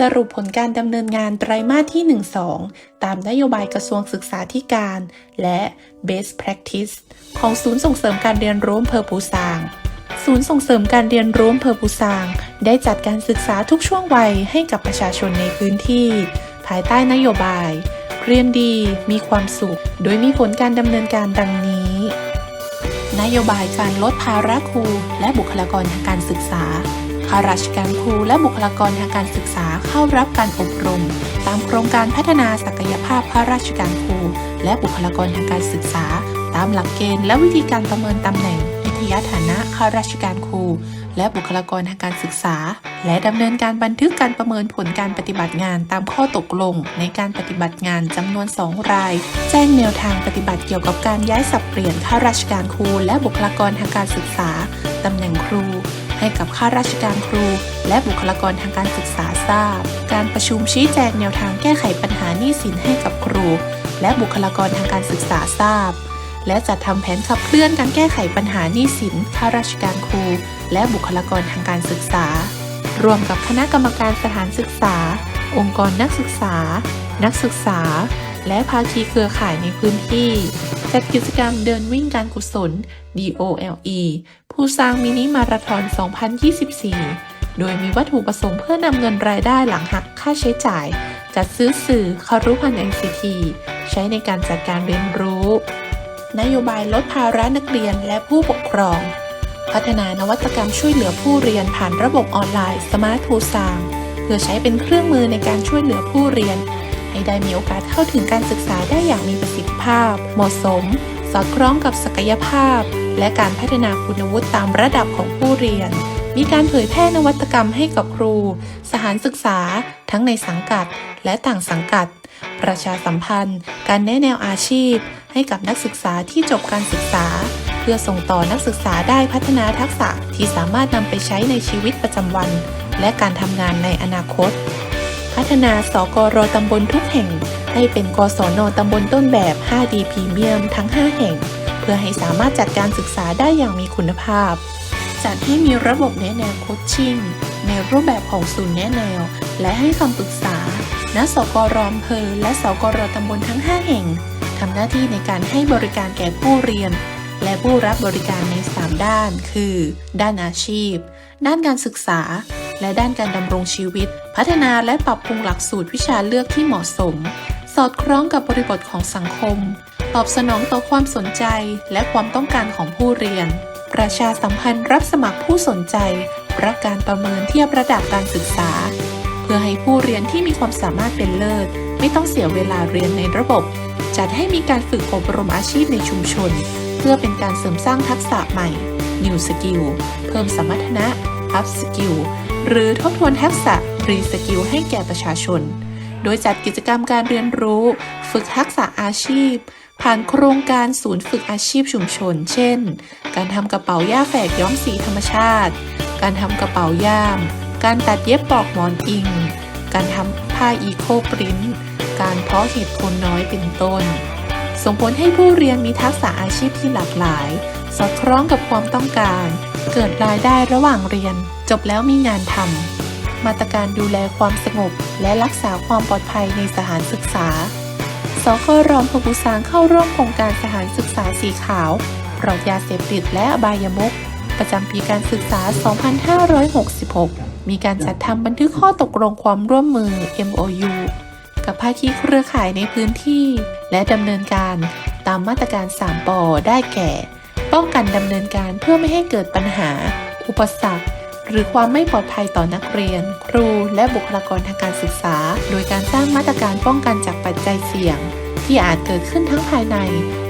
สรุปผลการดำเนินงานไตรมาสที่ 1-2 ตามนโยบายกระทรวงศึกษาธิการ และ Best Practice ของศูนย์ส่งเสริมการเรียนรู้อำเภอปูซาง ศูนย์ส่งเสริมการเรียนรู้อำเภอปูซาง ได้จัดการศึกษาทุกช่วงวัยให้กับประชาชนในพื้นที่ ภายใต้นโยบาย เรียนดีมีความสุข โดยมีผลการดำเนินการดังนี้ นโยบายการลดภาระครูและบุคลากรทางการศึกษา ข้าราชการครูและบุคลากรทางการศึกษาเข้ารับการอบรม ตามโครงการพัฒนาศักยภาพข้าราชการครูและบุคลากรทางการศึกษา ตามหลักเกณฑ์และวิธีการประเมินตำแหน่งวิทยาฐานะข้าราชการครูและบุคลากรทางการศึกษา และดำเนินการบันทึกการประเมินผลการปฏิบัติงานตามข้อตกลง ในการปฏิบัติงานจำนวน 2 ราย แจ้งแนวทางปฏิบัติเกี่ยวกับการย้ายสับเปลี่ยนข้าราชการครูและบุคลากรทางการศึกษาตำแหน่งครู ให้กับข้าราชการครู และบุคลากรทางการศึกษาทราบ การประชุมชี้แจงแนวทางแก้ไขปัญหาหนี้สินให้กับครู และบุคลากรทางการศึกษาทราบ และจัดทำแผนขับเคลื่อนการแก้ไขปัญหาหนี้สินข้าราชการครู และบุคลากรทางการศึกษา รวมกับคณะกรรมการสถานศึกษา องค์กรนักศึกษา นักศึกษา และภาคีเครือข่ายในพื้นที่ จัดกิจกรรมเดินวิ่งการกุศล DOLE ผู้สร้างมินิมาราธอน 2024 โดยมีวัตถุประสงค์เพื่อนำเงินรายได้หลังหักค่าใช้จ่าย จัดซื้อสื่อคารุพันธ์ NCT ใช้ในการจัดการเรียนรู้ นโยบายลดภาระนักเรียนและผู้ปกครอง พัฒนานวัตกรรมช่วยเหลือผู้เรียนผ่านระบบออนไลน์ Smart t o ซางเพื่อใช้เป็นเครื่องมือในการช่วยเหลือผู้เรียน ให้ได้มีโอกาสเข้าถึงการศึกษาได้อย่างมีประสิทธิภาพ เหมาะสม สอดคล้องกับศักยภาพ และการพัฒนาคุณวุฒิตามระดับของผู้เรียน มีการเผยแพร่นวัตกรรมให้กับครู สถานศึกษา ทั้งในสังกัด และต่างสังกัด ประชาสัมพันธ์ การแนะแนวอาชีพ ให้กับนักศึกษาที่จบการศึกษา เพื่อส่งต่อนักศึกษาได้พัฒนาทักษะที่สามารถนำไปใช้ในชีวิตประจำวัน และการทำงานในอนาคต พัฒนาสกรตำบลทุกแห่ง ให้เป็นกศนตำบลต้นแบบ 5D พรีเมียมทั้ง 5 แห่ง เพื่อให้สามารถจัดการศึกษาได้อย่างมีคุณภาพ จัดให้มีระบบแนะแนวโคชชิ่งในรูปแบบของศูนย์แนะแนว และให้คำปรึกษา ณ สกรอำเภอ และสกรตำบลทั้ง 5 แห่งทำหน้าที่ในการให้บริการแก่ผู้เรียน และผู้รับบริการใน 3 ด้าน คือ ด้านอาชีพ ด้านการศึกษา และด้านการดำรงชีวิต พัฒนาและปรับปรุงหลักสูตรวิชาเลือกที่เหมาะสม สอดคล้องกับบริบทของสังคม ตอบสนองต่อความสนใจและความต้องการของผู้เรียน ประชาสัมพันธ์รับสมัครผู้สนใจรับการประเมินเทียบระดับการศึกษา เพื่อให้ผู้เรียนที่มีความสามารถเป็นเลิศ ไม่ต้องเสียเวลาเรียนในระบบ จัดให้มีการฝึกอบรมอาชีพในชุมชน เพื่อเป็นการเสริมสร้างทักษะใหม่ New Skill เพิ่มสมรรถนะ Up Skill หรือทบทวนทักษะ Re Skill ให้แก่ประชาชน โดยจัดกิจกรรมการเรียนรู้ ฝึกทักษะอาชีพ ผ่านโครงการศูนย์ฝึกอาชีพชุมชน เช่น การทำกระเป๋าย่าแฝกย้อมสีธรรมชาติ การทำกระเป๋าย่าม การตัดเย็บปอกหมอนอิง การทำผ้าอีโคปรินท์การเพาะเห็ดโคนน้อยเป็นต้น ส่งผลให้ผู้เรียนมีทักษะอาชีพที่หลากหลาย สอดคล้องกับความต้องการ เกิดรายได้ระหว่างเรียน จบแล้วมีงานทำ มาตรการดูแลความสงบ และรักษาความปลอดภัยในสถานศึกษา สครอมพบุสางเข้าร่วมโครงการสถานศึกษาสีขาวปลอดยาเสพติดและอบายมุขประจำปีการศึกษา 2566 มีการจัดทำบันทึกข้อตกลงความร่วมมือ MOU กับภาคีเครือข่ายในพื้นที่ และดำเนินการตามมาตรการ 3ปอได้แก่ ป้องกันดำเนินการเพื่อไม่ให้เกิดปัญหา อุปสรรค หรือความไม่ปลอดภัยต่อนักเรียน ครูและบุคลากรทางการศึกษา โดยการสร้างมาตรการป้องกันจากปัจจัยเสี่ยง ที่อาจเกิดขึ้นทั้งภายใน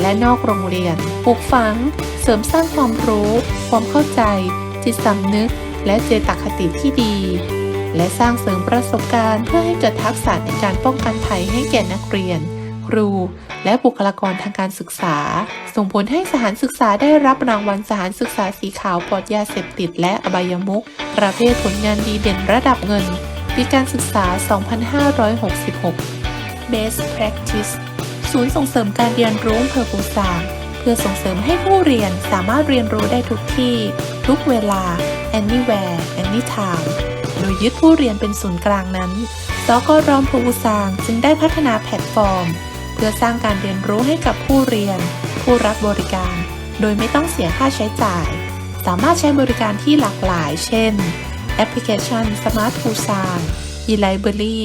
และนอกโรงเรียน ปลูกฝัง เสริมสร้างความรู้ ความเข้าใจ จิตสำนึก และเจตคติที่ดี และสร้างเสริมประสบการณ์ เพื่อให้เกิดทักษะในการป้องกันภัยให้แก่นักเรียน ครู และบุคลากรทางการศึกษา ส่งผลให้สถานศึกษาได้รับรางวัลสถานศึกษาสีขาวปลอดยาเสพติดและอบายมุขประเภทผลงานดีเด่นระดับเงินปีการศึกษา 2566 Best Practice ศูนย์ส่งเสริมการเรียนรู้อำเภอปูซางเพื่อส่งเสริมให้ผู้เรียนสามารถเรียนรู้ได้ทุกที่ ทุกเวลา anywhere anytime โดยยึดผู้เรียนเป็นศูนย์กลางนั้นสกรอมภูซางจึงได้พัฒนาแพลตฟอร์ม เพื่อสร้างการเรียนรู้ให้กับผู้เรียน ผู้รับบริการ โดยไม่ต้องเสียค่าใช้จ่าย สามารถใช้บริการที่หลากหลาย เช่น แอปพลิเคชัน Smart ภูซาง e-library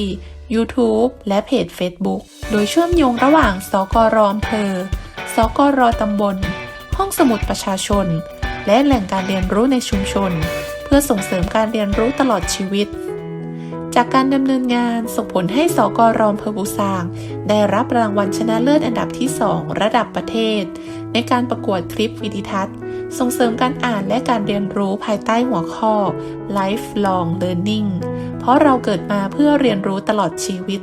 YouTube และเพจ Facebook โดยเชื่อมโยงระหว่าง สกรอำเภอ สกรตำบล ห้องสมุดประชาชน และแหล่งการเรียนรู้ในชุมชน เพื่อส่งเสริมการเรียนรู้ตลอดชีวิต จากการดำเนินงานส่งผลให้สกรอมเพอบุซาง ได้รับรางวัลชนะเลิศอันดับที่ 2 ระดับประเทศ ในการประกวดคลิปวิดีทัศน์ ส่งเสริมการอ่านและการเรียนรู้ภายใต้หัวข้อ Lifelong Learning เพราะเราเกิดมาเพื่อเรียนรู้ตลอดชีวิต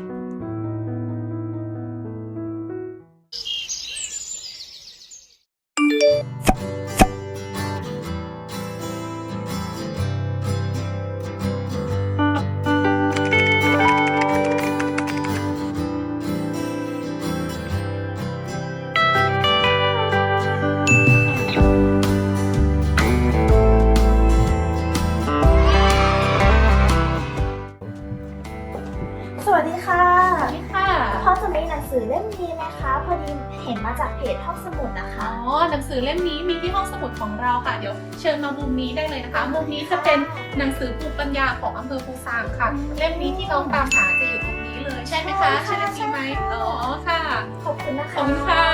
อ๋อหนังสือเล่มนี้มีที่ห้องสมุดของเราค่ะ เดี๋ยวเชิญมามุมนี้ได้เลยนะคะ มุมนี้จะเป็นหนังสือภูมิปัญญาของอำเภอภูซางค่ะ เล่มนี้ที่น้องตามหาจะอยู่ตรงนี้เลยใช่ไหมคะใช่ใช่ค่ะเล่มนี้ไหมอ๋อค่ะขอบคุณนะขคะอบคุณค่ะ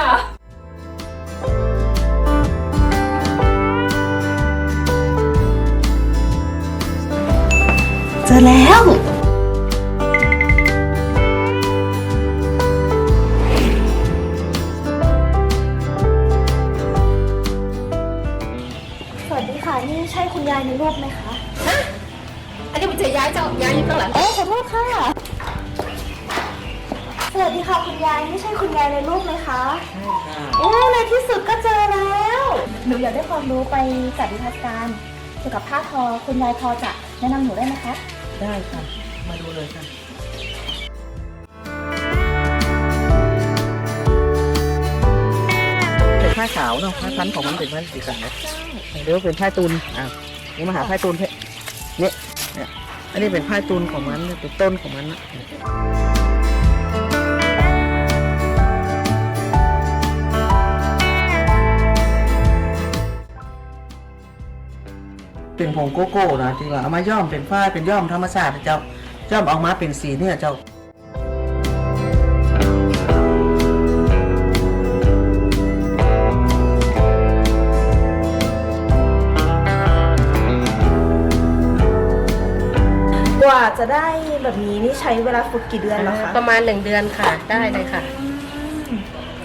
เจอแล้ว โอ้ขอโทษค่ะ สวัสดีค่ะคุณยายนี่ใช่คุณยายในรูปไหมคะ ใช่ค่ะ โอ้ในที่สุดก็เจอแล้ว หนูอยากได้ความรู้ไปจัดนิทรรศการเกี่ยวกับผ้าทอ คุณยายพอจะแนะนำหนูได้ไหมคะ ได้ค่ะ มาดูเลยค่ะ เป็นผ้าขาวเนาะผ้าพันของมันเป็นผ้าสีขาวเดี๋ยวเป็นผ้าตุนอะนี่มาหาผ้าตุนเพเนี่ยเนี่ย อันนี้เป็นผ้าตูนของมันเป็นต้นของมันนะเป็นผงโกโก้นะที่ว่าเอามาย่อมเป็นฝ้ายเป็นย่อมธรรมชาติเจ้าย่อมออกมาเป็นสีเนี่ยเจ้า กว่าจะได้แบบนี้นี่ใช้เวลาฝึกกี่เดือนแล้วคะประมาณหนึ่งเดือนค่ะ ได้เลยค่ะ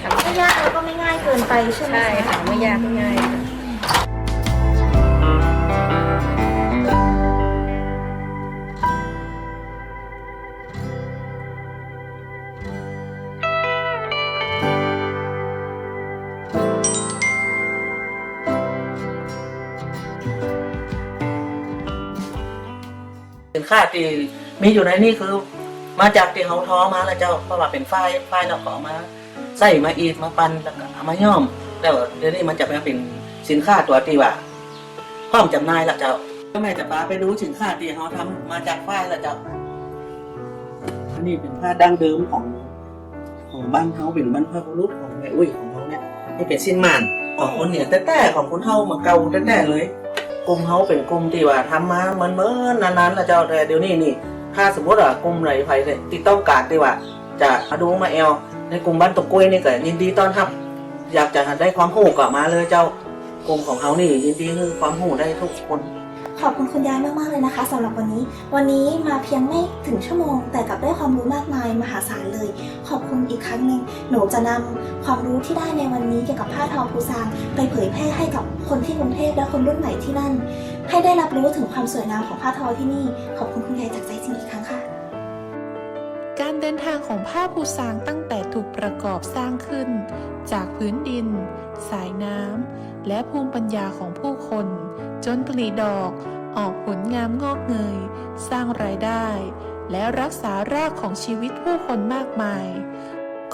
ทำไม่ยากแล้วก็ไม่ง่ายเกินไปใช่ไหมใช่ค่ะ ไม่ยากไม่ง่ายค่ะ ค้าที่มีอยู่ในนี่คือมาจากที่เขาท้อมาแล้วเจ้าเพราะว่าเป็นฝ้ายฝ้ายเราก็เอมาใส่มาอีดมาปันแล้วก็เอามาย่อม แล้วเดี๋ยวนี้มันจะมาเป็นสินค้าตัวที่ว่าพร้อมจำหน่ายแล้วเจ้าก็แม่จะพาไปดูสินค้าที่เขาทำมาจากฝ้ายแล้วเจ้าอันนี้เป็นผ้าดั้งเดิมของของบ้านเขาเป็นบ้านพระบุรุษของแม่อุ้ยของเขาเนี่ยนี่เป็นสิ้นหมันของคนเหนี่ยแต่แต่ของคนเฮามาเก่าแต่แต่เลย กลุ่มเขาเป็นกลุ่มที่ว่าทำมาเหมือนเมื่อนานๆแล้วเจ้าแต่เดี๋ยวนี้นี่ ถ้าสมมติว่ากลุ่มไหนใครเนี่ยที่ต้องการที่ว่า จะมาดูมาแอลในกลุ่มบ้านตกกล้วยนี่ก็ยินดีต้อนรับ อยากจะได้ความหูกลับมาเลยเจ้ากลุ่มของเขานี่ยินดีคือความหูได้ทุกคน ขอบคุณคุณยายมากๆเลยนะคะสำหรับวันนี้ วันนี้มาเพียงไม่ถึงชั่วโมง แต่กลับได้ความรู้มากมายมหาศาลเลย ขอบคุณอีกครั้งหนึ่งหนูจะนำความรู้ที่ได้ในวันนี้เกี่ยวกับผ้าทอภูซางไปเผยแพร่ให้กับคนที่กรุงเทพและคนรุ่นใหม่ที่นั่น ให้ได้รับรู้ถึงความสวยงามของผ้าทอที่นี่ ขอบคุณคุณยายจากใจจริงอีกครั้งค่ะ เดินทางของผ้าภูซางตั้งแต่ถูกประกอบสร้างขึ้น จากพื้นดิน สายน้ำ และภูมิปัญญาของผู้คน จนผลิดอกออกผลงามงอกเงย สร้างรายได้ และรักษารากของชีวิตผู้คนมากมาย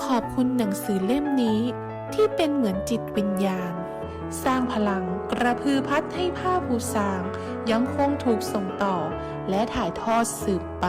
ขอบคุณหนังสือเล่มนี้ ที่เป็นเหมือนจิตวิญญาณ สร้างพลังกระพือพัดให้ผ้าภูซาง ยังคงถูกส่งต่อ และถ่ายทอดสืบไป